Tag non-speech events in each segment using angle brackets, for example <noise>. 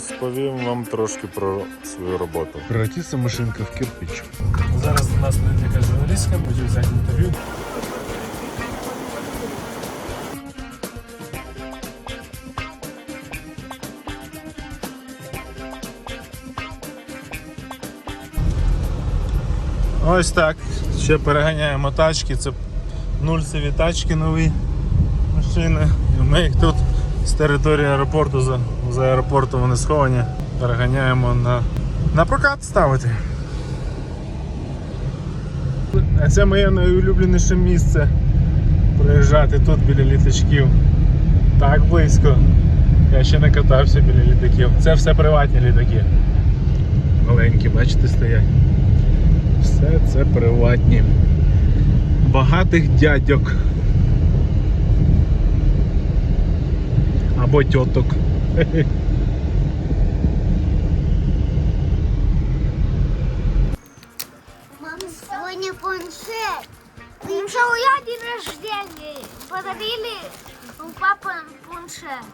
Розповім вам трошки про свою роботу. Превратиться машинка в кирпич. Зараз у нас буде якась журналістка, хочу взяти інтерв'ю. Ось так. Ще переганяємо тачки. Це нульцеві тачки нові машини. Ми їх тут з території аеропорту, за, за аеропортом вони сховані. Переганяємо на, на прокат ставити. А це моє найулюбленіше місце. Проїжджати тут біля літачків. Так близько. Я ще не катався біля літаків. Це все приватні літаки. Маленькі, бачите, стоять. Все це приватні. Багатих дядьок. Або тьоток. Мама, сегодня планшет. Потому что у меня день рождения. Подарили у папы планшет.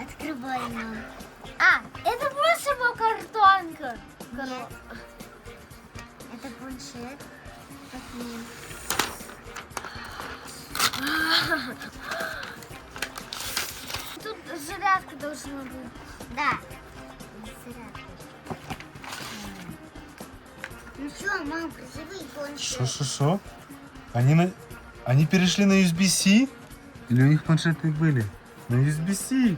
Открывай, мам. А, это просто была картонка. Коро- Это планшет. Как мне? <laughs> Тут зарядка должна быть. Да. Зарядка. Ну что, мам, призови планшет. Що, що, що? Они, на... Они перешли на USB-C? Или у них планшеты были? На USB-C.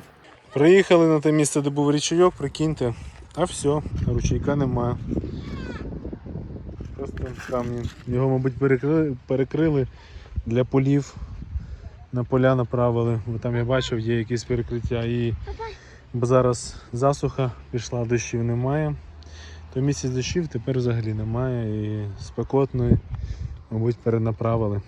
Приїхали на те місце, де був річайок, прикиньте. А все, ручейка немає. Просто камні. Його, мабуть, перекрили, перекрили для полів. На поля направили. Бо там я бачив, є якісь перекриття. І бо зараз засуха пішла, дощів немає. То місяць дощів тепер взагалі немає. І спекотно, мабуть, перенаправили.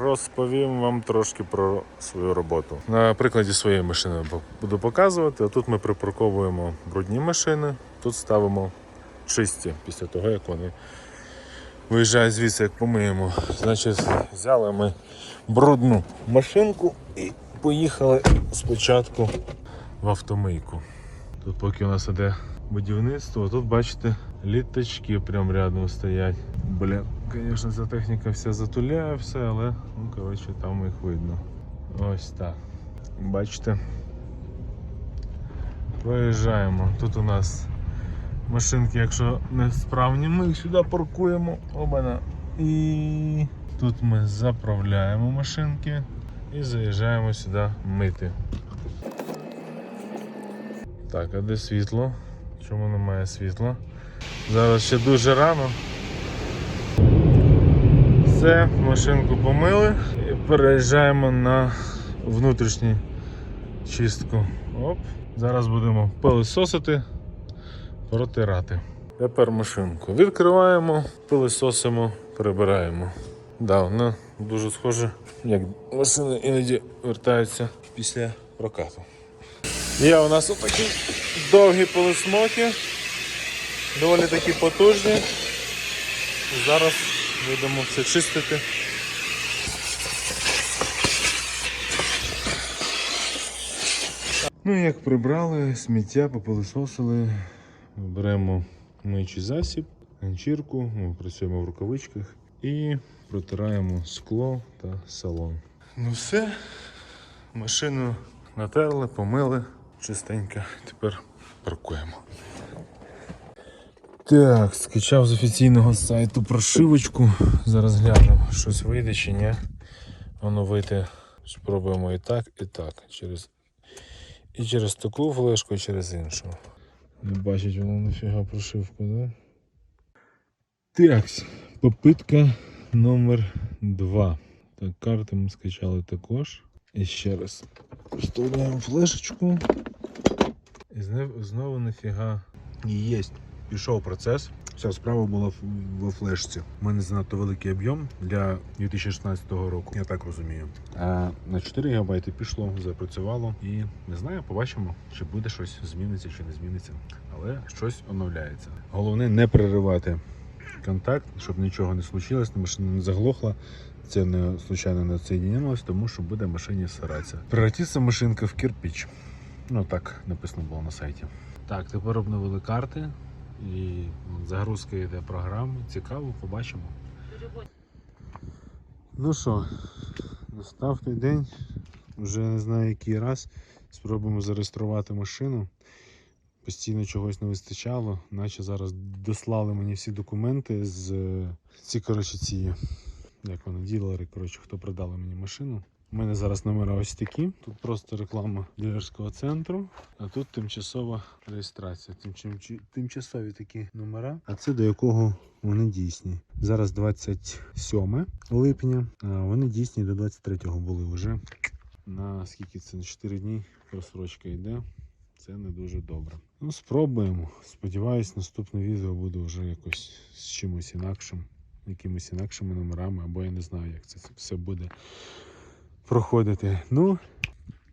Розповім вам трошки про свою роботу. На прикладі своєї машини буду показувати. Тут ми припарковуємо брудні машини, тут ставимо чисті після того, як вони виїжджають звідси, як помиємо. Значить, взяли ми брудну машинку і поїхали спочатку в автомийку. Тут поки у нас іде будівництво, тут бачите, літачки прям рядом стоять. Бля, звісно, ця техніка вся затуляє все, але ну коротше там їх видно. Ось так. Бачите. Проїжджаємо. Тут у нас машинки, якщо не справні, ми їх сюди паркуємо. Обана. І тут ми заправляємо машинки і заїжджаємо сюди мити. Так, а де світло? Чому немає світла? Зараз ще дуже рано. Все, машинку помили і переїжджаємо на внутрішню чистку. Оп. Зараз будемо пилисосити, протирати. Тепер машинку відкриваємо, пилисосимо, прибираємо. Да, вона дуже схоже, як машини іноді вертаються після прокату. Є у нас отакі довгі полисмоки, доволі такі потужні. Зараз будемо все чистити. Ну, як прибрали, сміття попилисосили, беремо миючий засіб, ганчірку, ми працюємо в рукавичках і протираємо скло та салон. Ну все, машину натерли, помили, чистенько. Тепер паркуємо. Так, скачав з офіційного сайту прошивочку. Зараз глянемо, щось вийде чи ні. Воно вийде. Спробуємо і так, і так. Через... І через таку флешку, і через іншу. Не бачить воно нафіга прошивку, да? Так, попитка номер 2. Так, карти ми скачали також. І ще раз вставляємо флешечку. І знов- знову нафіга. І є. Пішов процес. Вся справа була в- флешці. У мене занадто великий об'єм для 2016 року, я так розумію. А на 4 ГБ пішло, запрацювало. І не знаю, побачимо, чи буде щось зміниться, чи не зміниться. Але щось оновляється. Головне не переривати контакт, щоб нічого не случилось, машина не заглохла. Це не случайно не соєдинилось, тому що буде машині сиратися. Превратиться машинка в кирпич. Ну так написано було на сайті. Так, тепер обновили карти і загрузка йде програми. Цікаво, побачимо. Ну що, настав той день. Вже не знаю який раз. Спробуємо зареєструвати машину. Постійно чогось не вистачало, наче зараз дослали мені всі документи з ці, коротше, ці, як вони, ділери, коротше, хто продали мені машину. У мене зараз номера ось такі. Тут просто реклама дилерського центру, а тут тимчасова реєстрація. Тимчим- Тимчасові такі номера, а це до якого вони дійсні. Зараз 27 липня, а вони дійсні до 23-го були вже. На скільки це? На 4 дні просрочка йде. Це не дуже добре. Ну, спробуємо. Сподіваюсь, наступне відео буде вже якось з чимось інакшим, якимись інакшими номерами, або я не знаю, як це все буде проходити. Ну,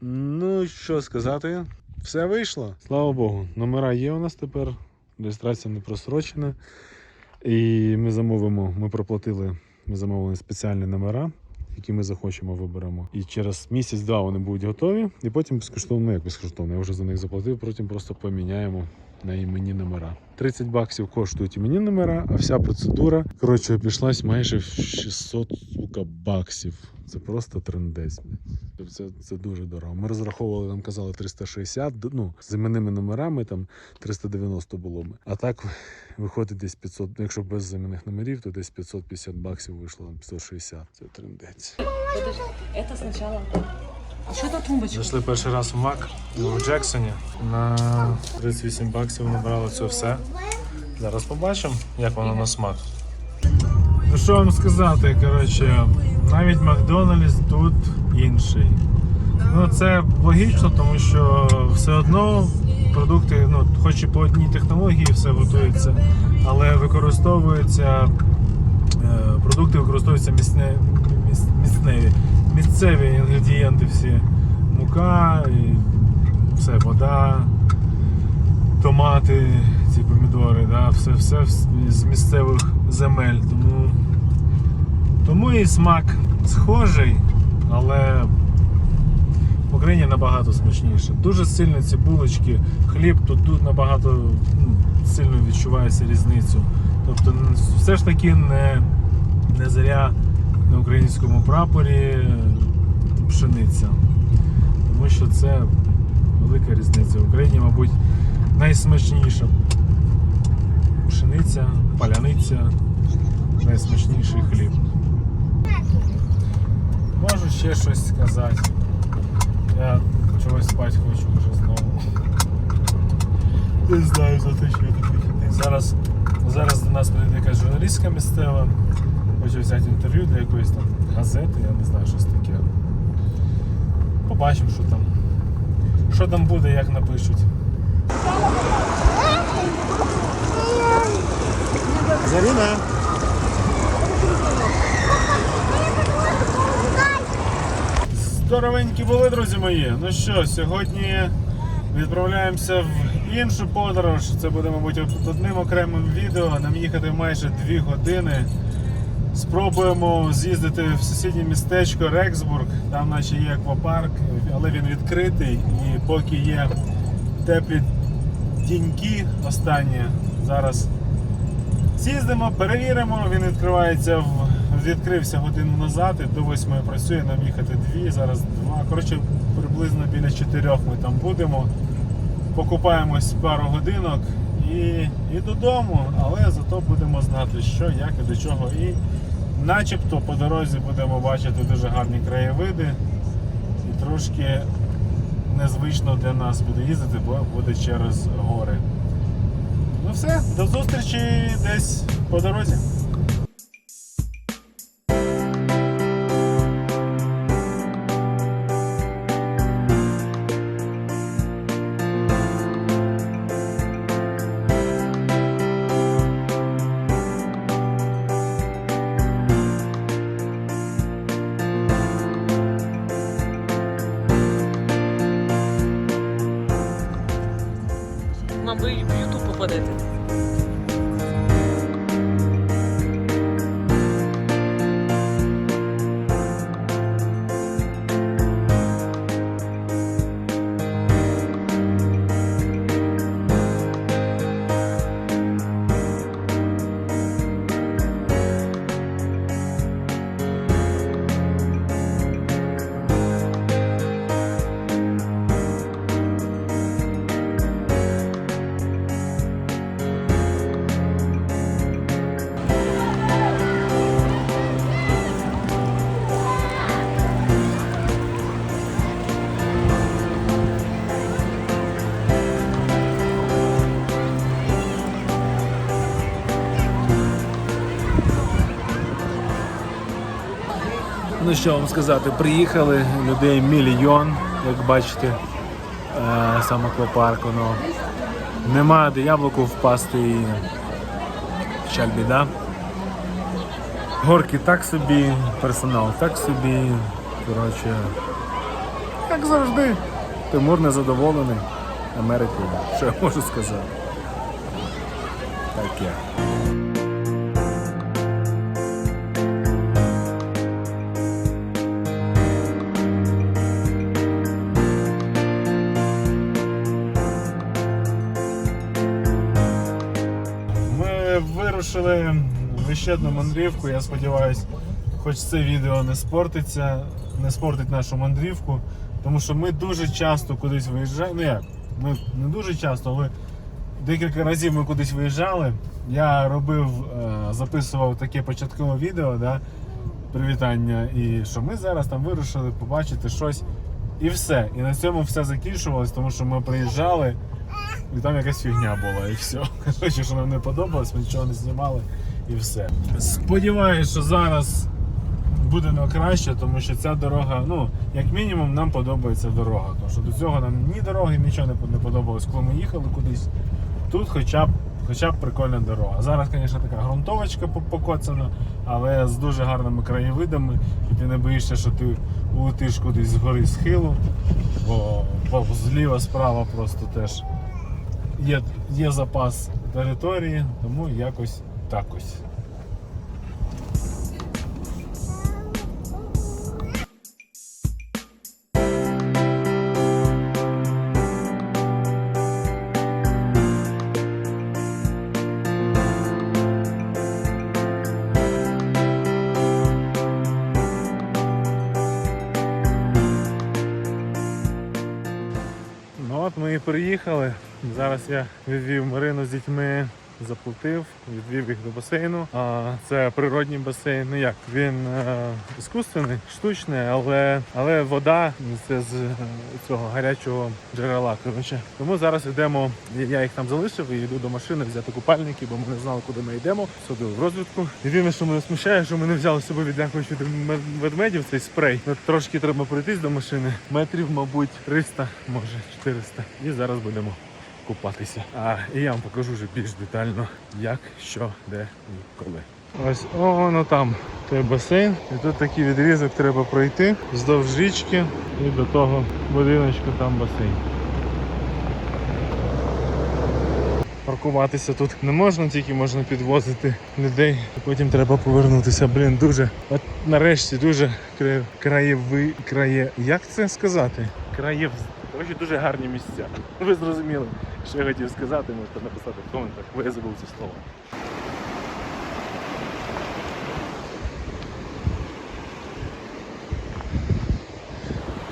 ну що сказати, все вийшло. Слава Богу, номера є у нас тепер. Реєстрація не просрочена. І ми замовимо, ми проплатили, ми замовили спеціальні номера, які ми захочемо, виберемо. І через місяць-два вони будуть готові. І потім безкоштовно, ну як безкоштовно, я вже за них заплатив, потім просто поміняємо на іменні номера. 30 баксів коштують іменні номера, а вся процедура коротше обійшлась майже в 600 сука, баксів. Це просто трендець. Це, це дуже дорого. Ми розраховували, нам казали 360, д- ну, з іменними номерами там 390 було б. А так виходить десь 500, ну, якщо без замінних номерів, то десь 550 баксів вийшло, там 560. Це трендець. Это сначала. А что это тумбочка? Зайшли перший раз в Мак в Джексоні. На 38 баксів набрали це все. Зараз побачимо, як воно на смак. Ну що вам сказати, коротше, навіть Макдональдс тут інший. Ну це логічно, тому що все одно продукти, ну, хоч і по одній технології все готується, але використовуються е, продукти використовуються місне, міс, місцеві, інгредієнти всі. Мука, і все, вода, томати, ці помідори, да, все, все з місцевих земель. Тому, тому і смак схожий, але в Україні набагато смачніше. Дуже сильно ці булочки, хліб тут, тут набагато ну, сильно відчувається різницю. Тобто все ж таки не, не зря на українському прапорі пшениця. Тому що це велика різниця. В Україні, мабуть, найсмачніша пшениця, паляниця, найсмачніший хліб. Можу ще щось сказати. Я чогось спати хочу вже знову. Не знаю за те, що я такий. Зараз, зараз до нас прийде якась журналістка місцева. Хочу взяти інтерв'ю для якоїсь там газети, я не знаю, щось таке. Побачимо, що там. Що там буде, як напишуть. Заріна. Здоровенькі були, друзі мої. Ну що, сьогодні відправляємося в іншу подорож. Це буде, мабуть, одним окремим відео. Нам їхати майже 2 години. Спробуємо з'їздити в сусіднє містечко Рексбург. Там наче є аквапарк, але він відкритий. І поки є теплі діньки останні, зараз з'їздимо, перевіримо. Він відкривається в відкрився годину назад і до 8 працює, нам їхати дві, зараз два. Коротше, приблизно біля 4 ми там будемо. Покупаємось пару годинок і, і додому, але зато будемо знати, що, як і до чого. І начебто по дорозі будемо бачити дуже гарні краєвиди. І трошки незвично для нас буде їздити, бо буде через гори. Ну все, до зустрічі десь по дорозі. you Ну що вам сказати, приїхали людей мільйон, як бачите, е, сам аквапарк, воно немає де яблуку впасти і печаль біда. Горки так собі, персонал так собі. Коротше, як завжди. Тимур незадоволений Америкою. Що я можу сказати? Таке. Ми вирушили ще одну мандрівку. Я сподіваюся, хоч це відео не спортиться, не спортить нашу мандрівку. Тому що ми дуже часто кудись виїжджаємо. Ну як? Ми не дуже часто, але декілька разів ми кудись виїжджали. Я робив, е, записував таке початкове відео, да, привітання, і що ми зараз там вирушили побачити щось. І все. І на цьому все закінчувалось, тому що ми приїжджали, і там якась фігня була, і все. <laughs> Коротше, що нам не подобалось, ми нічого не знімали і все. Сподіваюсь, що зараз буде на краще, тому що ця дорога, ну, як мінімум, нам подобається дорога. Тому що до цього нам ні дороги, нічого не подобалось, коли ми їхали кудись. Тут хоча б, хоча б прикольна дорога. Зараз, звісно, така ґрунтовочка покоцана, але з дуже гарними краєвидами. І ти не боїшся, що ти улетиш кудись з гори схилу, бо зліва, справа просто теж є, є запас території, тому якось так приїхали. Зараз я відвів Марину з дітьми, заплатив, відвів їх до басейну. А це природній басейн. Ну як він е, іскусственний, штучний, але, але вода це з е, цього гарячого джерела. Коротше. Тому зараз йдемо. Я їх там залишив і йду до машини взяти купальники, бо ми не знали, куди ми йдемо. Сходили в розвідку. Єдине, що мене смущає, що ми не взяли з собою відлякуючи ведмедів цей спрей. Ну, Трошки треба пройтись до машини. Метрів, мабуть, 300, може 400. І зараз будемо купатися. А і я вам покажу вже більш детально, як, що, де і коли. Ось о, воно там той басейн. І тут такий відрізок треба пройти вздовж річки і до того будиночку там басейн. Паркуватися тут не можна, тільки можна підвозити людей. І потім треба повернутися. Блін, дуже. От нарешті дуже кра- краєви. Крає. Як це сказати? Краєв. Коротше, дуже гарні місця. Ви зрозуміли, що я хотів сказати, можете написати в коментах, бо я забув це слово.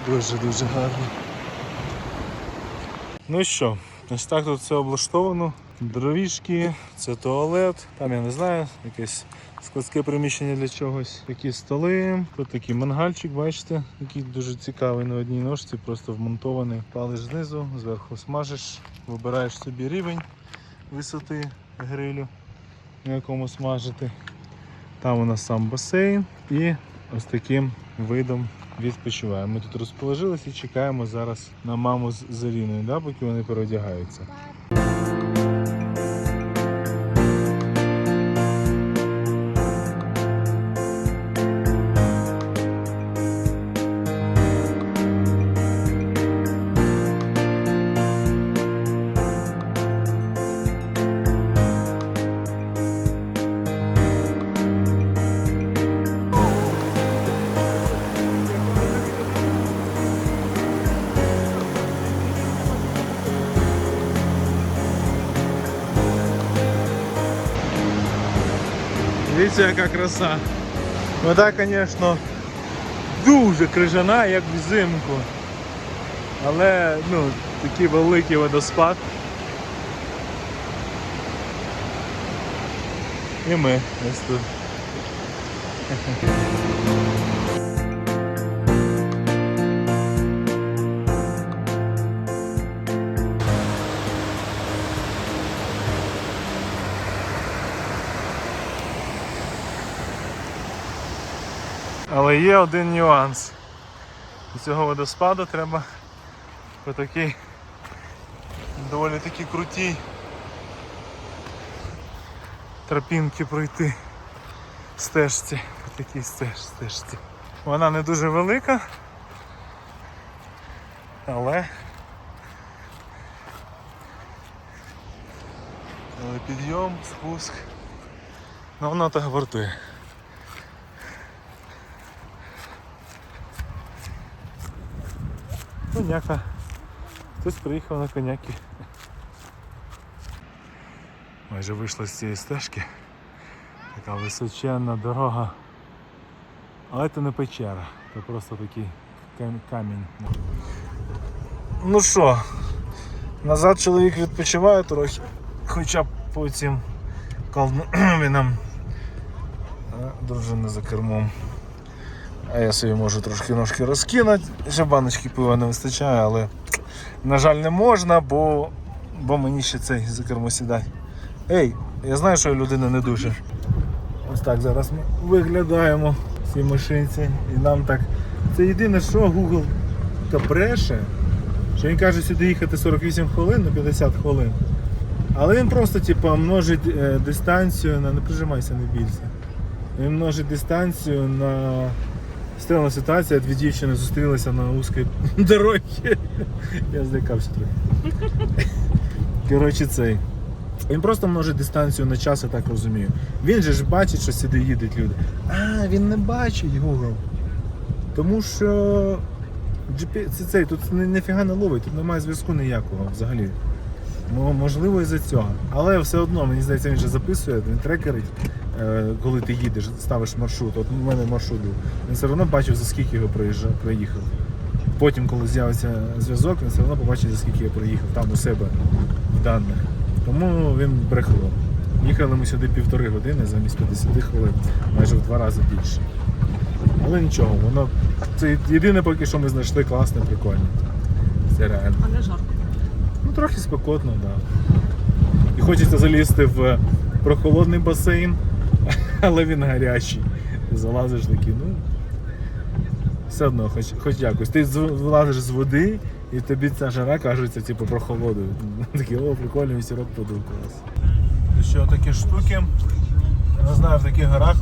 Дуже дуже гарно. Ну що, ось так тут все облаштовано. Дровішки, це туалет, там я не знаю, якесь складське приміщення для чогось. Такі столи, тут такий мангальчик, бачите, який дуже цікавий на одній ножці, просто вмонтований. Палиш знизу, зверху смажиш, вибираєш собі рівень висоти грилю, на якому смажити. Там у нас сам басейн і ось таким видом відпочиваємо. Ми тут розположилися і чекаємо зараз на маму з Заріною, да, поки вони переодягаються. Дивіться, яка краса. Вода, звісно, дуже крижана, як взимку. Але ну, такий великий водоспад. І ми ось тут. Але є один нюанс. До цього водоспаду треба по такій доволі такі крутій тропінки пройти стежці, по такій стеж, стежці. Вона не дуже велика, але але підйом, спуск. Ну воно так вартує. Коняка. Хтось приїхав на коняки. Майже вийшла з цієї стежки. Така височенна дорога. Але це не печера, це просто такий камінь. Ну що, назад чоловік відпочиває трохи, хоча б по цим калмінам. <clears throat> Дружина за кермом. А я собі можу трошки ножки розкинути. Ще баночки пива не вистачає, але на жаль не можна, бо, бо мені ще цей за кермо сідає. Ей, я знаю, що людина не дуже. Ось так зараз ми виглядаємо в цій машинці. І нам так. Це єдине, що Google та бреше, що він каже сюди їхати 48 хвилин на 50 хвилин. Але він просто типу, множить е, дистанцію на. Не прижимайся, не бійся. Він множить дистанцію на Стрімна ситуація, дві дівчини зустрілися на узкій <laughs> дорозі. Я злякався трохи. Коротше, цей. Він просто множить дистанцію на час, я так розумію. Він же ж бачить, що сюди їдуть люди. А, він не бачить Google. Тому що GPS, це цей, тут ні- ніфіга не ловить, тут немає зв'язку ніякого взагалі. Мо- Можливо, із-за цього. Але все одно, мені здається, він же записує, він трекерить, е, коли ти їдеш, ставиш маршрут. От у мене маршрут був. Він все одно бачив, за скільки його проїхав. Потім, коли з'явиться зв'язок, він все одно побачить, за скільки я проїхав там у себе в даних. Тому він брехло. Їхали ми сюди півтори години замість 50 хвилин, майже в два рази більше. Але нічого, воно це єдине поки що ми знайшли класне, прикольне. Це реально. А не жарко. Трохи спекотно, так. Да. І хочеться залізти в прохолодний басейн, <laughs> але він гарячий. Залазиш такий, ну. Все одно, хоч, хоч якось. Ти вилазиш з води, і тобі ця жара кажеться, типу, прохолодою. <laughs> Такий, о, прикольний вісірок подув клас. Що, такі штуки. Не знаю, в таких горах.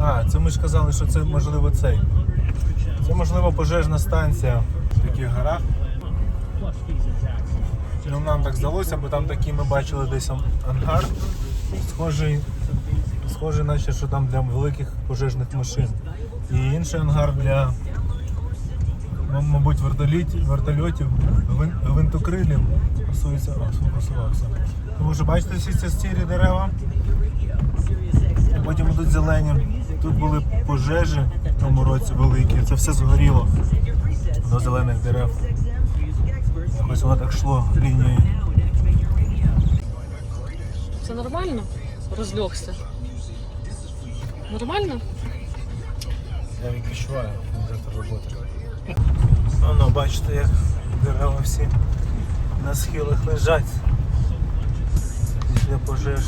А, це ми ж казали, що це можливо цей. Це можливо пожежна станція в таких горах. Ну, нам так здалося, бо там такий ми бачили десь ангар. Схожий, схожий, наче що там для великих пожежних машин. І інший ангар для, мабуть, вертольотів, гвин- гвинтокрилів. Стосується, о, сфокусувався. Ви вже бачите всі ці стірі дерева. Потім йдуть зелені. Тут були пожежі в тому році великі. Це все згоріло до зелених дерев. Ось воно так шло лінією. Це нормально? Розлегся. Нормально? Я відпочиваю від роботи. Воно, бачите, як дерева всі на схилах лежать після пожеж.